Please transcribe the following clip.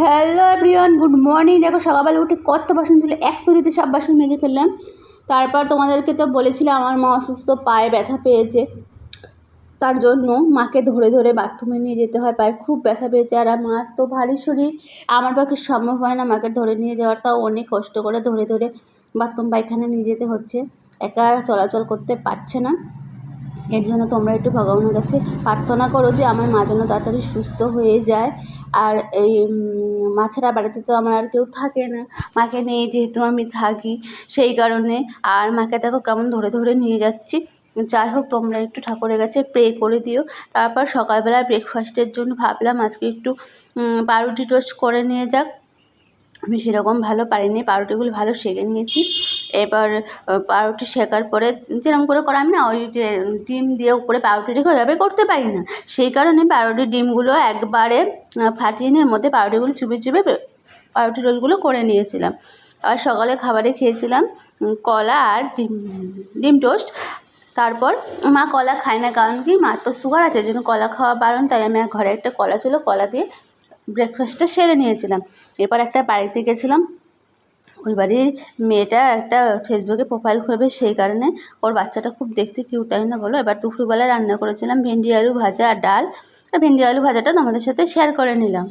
Hello everyone good morning দেখো সকালবেলা উঠে কত বাসন ছিল, এক তুলিতে সব বাসন মেজে ফেললাম। তারপর তোমাদেরকে তো বলেছিলাম, আমার মা অসুস্থ, পায়ে ব্যথা পেয়েছে। তার জন্য মাকে ধরে ধরে বাথরুমে নিয়ে যেতে হয়, পায়ে খুব ব্যথা পেয়েছে। আর আমার তো ভারী শরীর, আমার পক্ষে সম্ভব হয় না মাকে ধরে নিয়ে যাওয়ার। তাও অনেক কষ্ট করে ধরে ধরে বাথরুম পায়খানা নিয়ে যেতে হচ্ছে। একা চলাচল করতে পারছে না। এর জন্য তোমরা একটু ভগবানের কাছে প্রার্থনা করো যে আমার মা যেন তাড়াতাড়ি সুস্থ হয়ে যায়। আর এই উম, মা ছাড়া বাড়িতে তো আমার আর কেউ থাকে না। মাকে নিয়ে যেহেতু আমি থাকি সেই কারণে আর মাকে দেখো কেমন ধরে ধরে নিয়ে যাচ্ছি। যাই হোক তোমরা একটু ঠাকুরের কাছে প্রে করে দিও। তারপর সকালবেলা ব্রেকফাস্টের জন্য ভাবলাম আজকে একটু পাউরুটি টোস্ট করে নিয়ে যাক। আমি সেরকম ভালো পারিনি পাউরুটিগুলো ভালো সেঁকে নিয়েছি। এবার পাউরুটি শেখার পরে যেরকম করে করা আমি না, ওই যে ডিম দিয়ে উপরে পাউরুটি রেখে ওইভাবে করতে পারি না। সেই কারণে পাউরুটির ডিমগুলো একবারে ফাটিয়ে মধ্যে পাউরুটিগুলো চুপে চুপে পাউরুটি রোলগুলো করে নিয়েছিলাম। আর সকালে খাবারে খেয়েছিলাম কলা আর ডিম ডিম টোস্ট। তারপর মা কলা খায় না, কারণ কি, মার তো সুগার আছে জন্য কলা খাওয়া বারণ, তাই আমি ঘরে একটা কলা ছিল, কলা দিয়ে ব্রেকফাস্টটা সেরে নিয়েছিলাম। এরপর একটা বাড়িতে গেছিলাম। ওই বাড়ির মেয়েটা একটা ফেসবুকে প্রোফাইল খুলবে সেই কারণে ওর বাচ্চাটা খুব দেখতে কিউট তাই না বলো? এবার দুপুরবেলা রান্না করেছিলাম ভেন্ডি আলু ভাজা আর ডাল। ভেন্ডি আলু ভাজাটা তোমাদের সাথে শেয়ার করে নিলাম।